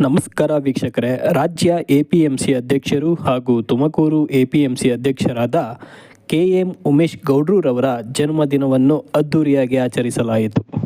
ನಮಸ್ಕಾರ ವೀಕ್ಷಕರೇ. ರಾಜ್ಯ ಎ ಪಿ ಎಂ ಸಿ ಅಧ್ಯಕ್ಷರು ಹಾಗೂ Tumakuru A P M C ಅಧ್ಯಕ್ಷರಾದ ಕೆ ಎಂ ಉಮೇಶ್ ಗೌಡ್ರೂರವರ ಜನ್ಮದಿನವನ್ನು ಅದ್ದೂರಿಯಾಗಿ ಆಚರಿಸಲಾಯಿತು.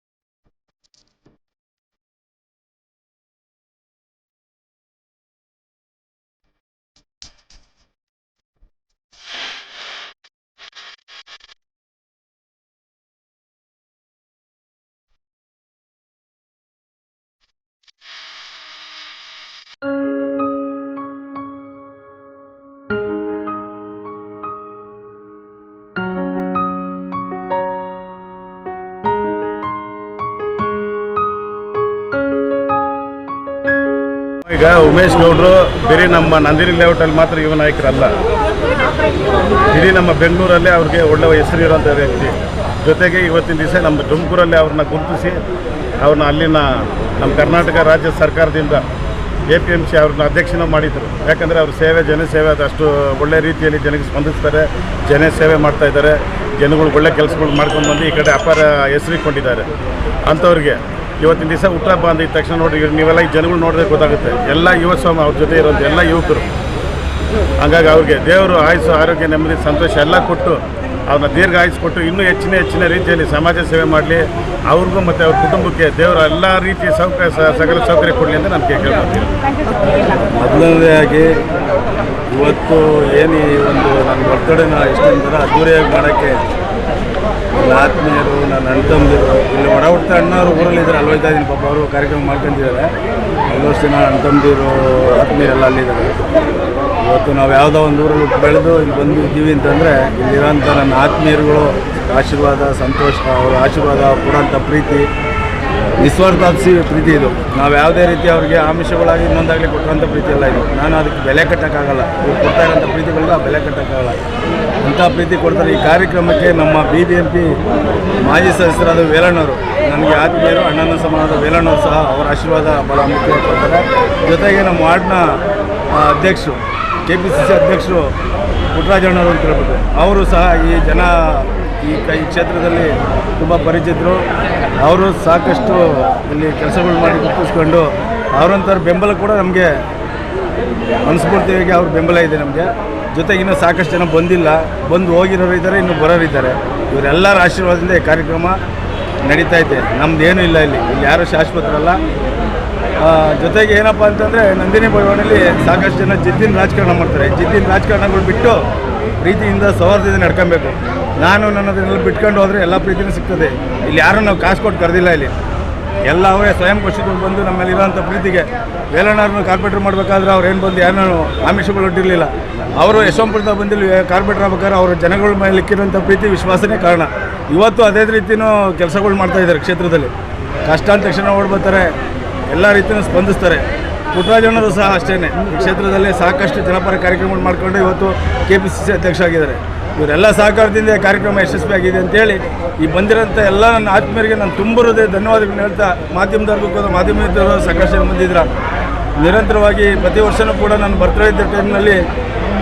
ಈಗ ಉಮೇಶ್ ಗೌಡ್ರು ಬರೀ ನಮ್ಮ ನಂದಿನಿ ಲೇಔಟಲ್ಲಿ ಮಾತ್ರ ಯುವ ನಾಯಕರಲ್ಲ. ಇಡೀ ನಮ್ಮ ಬೆಂಗಳೂರಲ್ಲೇ ಅವ್ರಿಗೆ ಒಳ್ಳೆ ಹೆಸರು ಇರುವಂಥ ವ್ಯಕ್ತಿ. ಜೊತೆಗೆ ಇವತ್ತಿನ ದಿವಸ ನಮ್ಮ ತುಮಕೂರಲ್ಲಿ ಅವ್ರನ್ನ ಗುರುತಿಸಿ ಅವ್ರನ್ನ ಅಲ್ಲಿನ ನಮ್ಮ ಕರ್ನಾಟಕ ರಾಜ್ಯ ಸರ್ಕಾರದಿಂದ ಎ ಪಿ ಎಂ ಸಿ ಅವ್ರನ್ನ ಅಧ್ಯಕ್ಷನ ಮಾಡಿದರು. ಯಾಕಂದರೆ ಅವ್ರ ಸೇವೆ ಜನಸೇವೆ ಅದು ಅಷ್ಟು ಒಳ್ಳೆ ರೀತಿಯಲ್ಲಿ ಜನಕ್ಕೆ ಸ್ಪಂದಿಸ್ತಾರೆ, ಜನ ಸೇವೆ ಮಾಡ್ತಾ ಇದ್ದಾರೆ, ಜನಗಳು ಒಳ್ಳೆ ಕೆಲಸಗಳು ಮಾಡ್ಕೊಂಡು ಬಂದು ಈ ಕಡೆ ಅಪಾರ ಹೆಸರಿಕೊಂಡಿದ್ದಾರೆ ಅಂಥವ್ರಿಗೆ ಇವತ್ತಿನ ದಿವಸ ಹುಟ್ಟಹಬ್ಬ ಅಂದ ತಕ್ಷಣ ನೋಡಿ ನೀವೆಲ್ಲ ಈ ಜನಗಳು ನೋಡಿದ್ರೆ ಗೊತ್ತಾಗುತ್ತೆ. ಎಲ್ಲ ಯುವ ಸ್ವಾಮಿ ಅವ್ರ ಜೊತೆ ಇರೋದು ಎಲ್ಲ ಯುವಕರು. ಹಾಗಾಗಿ ಅವ್ರಿಗೆ ದೇವರು ಆಯುಸ್ಸು, ಆರೋಗ್ಯ, ನೆಮ್ಮದಿ, ಸಂತೋಷ ಎಲ್ಲ ಕೊಟ್ಟು ಅವ್ರನ್ನ ದೀರ್ಘ ಆಯುಸ್ ಕೊಟ್ಟು ಇನ್ನೂ ಹೆಚ್ಚಿನ ಹೆಚ್ಚಿನ ರೀತಿಯಲ್ಲಿ ಸಮಾಜ ಸೇವೆ ಮಾಡಲಿ. ಅವ್ರಿಗೂ ಮತ್ತು ಅವ್ರ ಕುಟುಂಬಕ್ಕೆ ದೇವರ ಎಲ್ಲ ರೀತಿಯ ಸೌಕರ್ಯ ಸಕಲ ಸೌಕರ್ಯ ಕೊಡಲಿ ಅಂತ ನಾನು ಕೇಳ್ಕೊತೀನಿ ಮೊದಲನೇದಾಗಿ ಇವತ್ತು ಏನು ಈ ಒಂದು ನನ್ನ ಬರ್ತಡೇನ ಇಷ್ಟ ಅದ್ದೂರಿಯಾಗಿ ಮಾಡೋಕ್ಕೆ ನನ್ನ ಆತ್ಮೀಯರು, ನನ್ನ ಅಣ್ಣ ತಮ್ಮದಿರು ಇಲ್ಲಿ ಒಡ ಹುಟ್ಟ ಅಣ್ಣವರು ಊರಲ್ಲಿದ್ದಾರೆ ಅಲ್ಲಿ ಹೋಗ್ತಾ ಇದ್ದೀನಿ ಪಾಪ ಅವರು ಕಾರ್ಯಕ್ರಮ ಮಾಡ್ಕೊಂತಿದ್ದಾರೆ ಒಂದಷ್ಟು ಜನ ಅಣ್ಣ ತಮ್ಮದಿರು ಆತ್ಮೀಯರೆಲ್ಲ ಅಲ್ಲಿದ್ದಾರೆ ಇವತ್ತು ನಾವು ಯಾವುದೋ ಒಂದು ಊರಲ್ಲಿ ಬೆಳೆದು ಇಲ್ಲಿ ಬಂದು ಇದ್ದೀವಿ ಅಂತಂದರೆ ಇಲ್ಲಿರೋಂಥ ನನ್ನ ಆತ್ಮೀಯರುಗಳು, ಆಶೀರ್ವಾದ, ಸಂತೋಷ, ಅವರ ಆಶೀರ್ವಾದ ಕೊಡೋಂಥ ಪ್ರೀತಿ ನಿಸ್ವಾರ್ಥಾಪ್ಸಿ ಪ್ರೀತಿ ಇದು. ನಾವು ಯಾವುದೇ ರೀತಿ ಅವರಿಗೆ ಆಮಿಷಗಳಾಗಿ ಇನ್ನೊಂದಾಗಲಿ ಕೊಟ್ಟಂಥ ಪ್ರೀತಿ ಎಲ್ಲ ಇದು. ನಾನು ಅದಕ್ಕೆ ಬೆಲೆ ಕಟ್ಟೋಕ್ಕಾಗಲ್ಲ. ಇವ್ರು ಕೊಡ್ತಾ ಇರೋಂಥ ಪ್ರೀತಿಗಳಿಗೆ ಆ ಬೆಲೆ ಕಟ್ಟೋಕ್ಕಾಗಲ್ಲ. ಅಂಥ ಪ್ರೀತಿ ಕೊಡ್ತಾರೆ. ಈ ಕಾರ್ಯಕ್ರಮಕ್ಕೆ ನಮ್ಮ ಬಿ ಬಿ ಎಂ ಪಿ ಮಾಜಿ ಸದಸ್ಯರಾದ ವೇಲಣ್ಣವರು, ನನಗೆ ಆತ್ಮೀಯರು, ಅಣ್ಣನ ಸಮಾನದ ವೇಲಣ್ಣವರು ಸಹ ಅವರ ಆಶೀರ್ವಾದ ಬಹಳ ಮುಖ್ಯ ಕೊಡ್ತಾರೆ. ಜೊತೆಗೆ ನಮ್ಮ ವಾರ್ಡ್ನ ಅಧ್ಯಕ್ಷರು ಕೆ ಪಿ ಸಿ ಸಿ ಅಧ್ಯಕ್ಷರು ಪುಟ್ಟರಾಜಣ್ಣವರು ಅಂತ ಹೇಳ್ಬಿಟ್ಟು, ಅವರು ಸಹ ಈ ಜನ ಈ ಕ ಕ್ಷೇತ್ರದಲ್ಲಿ ತುಂಬ ಪರಿಚಿತರು. ಅವರು ಸಾಕಷ್ಟು ಇಲ್ಲಿ ಕೆಲಸಗಳು ಮಾಡಿ ಗುರುತಿಸ್ಕೊಂಡು ಅವರಂಥವ್ರ ಬೆಂಬಲ ಕೂಡ ನಮಗೆ ಮನಸ್ಫೂರ್ತಿಯಾಗಿ ಅವ್ರ ಬೆಂಬಲ ಇದೆ ನಮಗೆ. ಜೊತೆಗೆ ಇನ್ನೂ ಸಾಕಷ್ಟು ಜನ ಬಂದಿಲ್ಲ. ಬಂದು ಹೋಗಿರೋರು ಇದ್ದಾರೆ, ಇನ್ನು ಬರೋರು ಇದ್ದಾರೆ. ಇವರೆಲ್ಲರ ಆಶೀರ್ವಾದದಿಂದ ಈ ಕಾರ್ಯಕ್ರಮ ನಡೀತಾ ಇದೆ. ನಮ್ದು ಏನೂ ಇಲ್ಲ ಇಲ್ಲಿ. ಇಲ್ಲಿ ಯಾರೂ ಶಾಶ್ವತರಲ್ಲ. ಜೊತೆಗೆ ಏನಪ್ಪ ಅಂತಂದರೆ ನಂದಿನಿ ಭವನಲ್ಲಿ ಸಾಕಷ್ಟು ಜನ ಜಿದ್ದಿನ ರಾಜಕಾರಣ ಮಾಡ್ತಾರೆ. ಜಿದ್ದಿನ ರಾಜಕಾರಣಗಳು ಬಿಟ್ಟು ಪ್ರೀತಿಯಿಂದ ಸೌಹಾರ್ದದಿಂದ ನಡ್ಕೊಬೇಕು. ನಾನು ನನ್ನದನ್ನೆಲ್ಲ ಬಿಟ್ಕೊಂಡು ಹೋದರೆ ಎಲ್ಲ ಪ್ರೀತಿನೂ ಸಿಗ್ತದೆ. ಇಲ್ಲಿ ಯಾರೂ ನಾವು ಕಾಸು ಕೊಟ್ಟು ಕರೆದಿಲ್ಲ ಇಲ್ಲಿ. ಎಲ್ಲ ಅವರೇ ಸ್ವಯಂ ಘೋಷಿತರು ಬಂದು ನಮ್ಮಲ್ಲಿರೋಂಥ ಪ್ರೀತಿಗೆ ವೇಲಣ್ಣವ್ರನ್ನ ಕಾರ್ಪೊರೇಟರ್ ಮಾಡಬೇಕಾದ್ರೆ ಅವ್ರು ಏನು ಬಂದು ಯಾರನ್ನು ಆಮಿಷಗಳು ಒಟ್ಟಿರಲಿಲ್ಲ ಅವರು ಯಶವಂತಪುರದ ಬಂದಿಲ್ಲ ಕಾರ್ಪೊರೇಟರ್ ಆಗ್ಬೇಕಾದ್ರೆ ಅವ್ರ ಜನಗಳ ಮೇಲೆ ಇಕ್ಕಿರೋಂಥ ಪ್ರೀತಿ, ವಿಶ್ವಾಸನೇ ಕಾರಣ. ಇವತ್ತು ಅದೇ ರೀತಿಯೂ ಕೆಲಸಗಳು ಮಾಡ್ತಾಯಿದ್ದಾರೆ ಕ್ಷೇತ್ರದಲ್ಲಿ. ಕಷ್ಟ ಅಂದ ತಕ್ಷಣ ಓಡ್ಬರ್ತಾರೆ ಎಲ್ಲ ರೀತಿಯೂ ಸ್ಪಂದಿಸ್ತಾರೆ. ಪುಟ್ಟರಾಜಣ್ಣರು ಸಹ ಅಷ್ಟೇ ಕ್ಷೇತ್ರದಲ್ಲಿ ಸಾಕಷ್ಟು ಜನಪರ ಕಾರ್ಯಕ್ರಮಗಳು ಮಾಡಿಕೊಂಡು ಇವತ್ತು ಕೆ ಪಿ ಸಿ ಸಿ ಅಧ್ಯಕ್ಷ ಆಗಿದ್ದಾರೆ ಇವರೆಲ್ಲ ಸಹಕಾರದಿಂದ ಕಾರ್ಯಕ್ರಮ ಯಶಸ್ವಿಯಾಗಿದೆ ಅಂತೇಳಿ ಈ ಬಂದಿರೋಂಥ ಎಲ್ಲ ನನ್ನ ಆತ್ಮೀಯರಿಗೆ ನಾನು ತುಂಬ ಹೃದಯ ಹೇಳ್ತಾ ಮಾಧ್ಯಮದವ್ರಿಗೂ ಕೂಡ ಮಾಧ್ಯಮದವರು ಸಾಕಷ್ಟು ಜನ ಬಂದಿದ್ರ ನಿರಂತರವಾಗಿ ಪ್ರತಿ ವರ್ಷವೂ ಕೂಡ ನಾನು ಬರ್ತಾ ಇದ್ದ ಟೈಮ್ನಲ್ಲಿ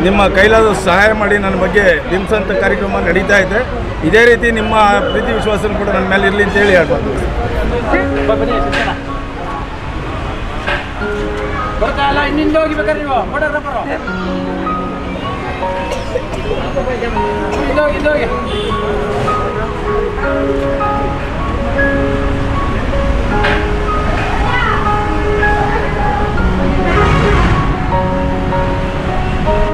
ನಿಮ್ಮ ಕೈಲಾದ ಸಹಾಯ ಮಾಡಿ ನನ್ನ ಬಗ್ಗೆ ಬಿಂಬಿಸೋಂಥ ಕಾರ್ಯಕ್ರಮ ನಡೀತಾ ಇದೆ. ಇದೇ ರೀತಿ ನಿಮ್ಮ ಪ್ರೀತಿ ವಿಶ್ವಾಸನೂ ಕೂಡ ನನ್ನ ಮೇಲೆ ಇರಲಿ ಅಂತೇಳಿ ಹೇಳ್ಬೋದು. ಬರ್ತಾ ಇಲ್ಲ ಇನ್ನಿಂದ ಹೋಗಿ ಬೇಕಾದ್ರೆ ನೀವು ಫೋಟೋಗ್ರಾಫರು ಹೋಗಿ ಹೋಗಿ.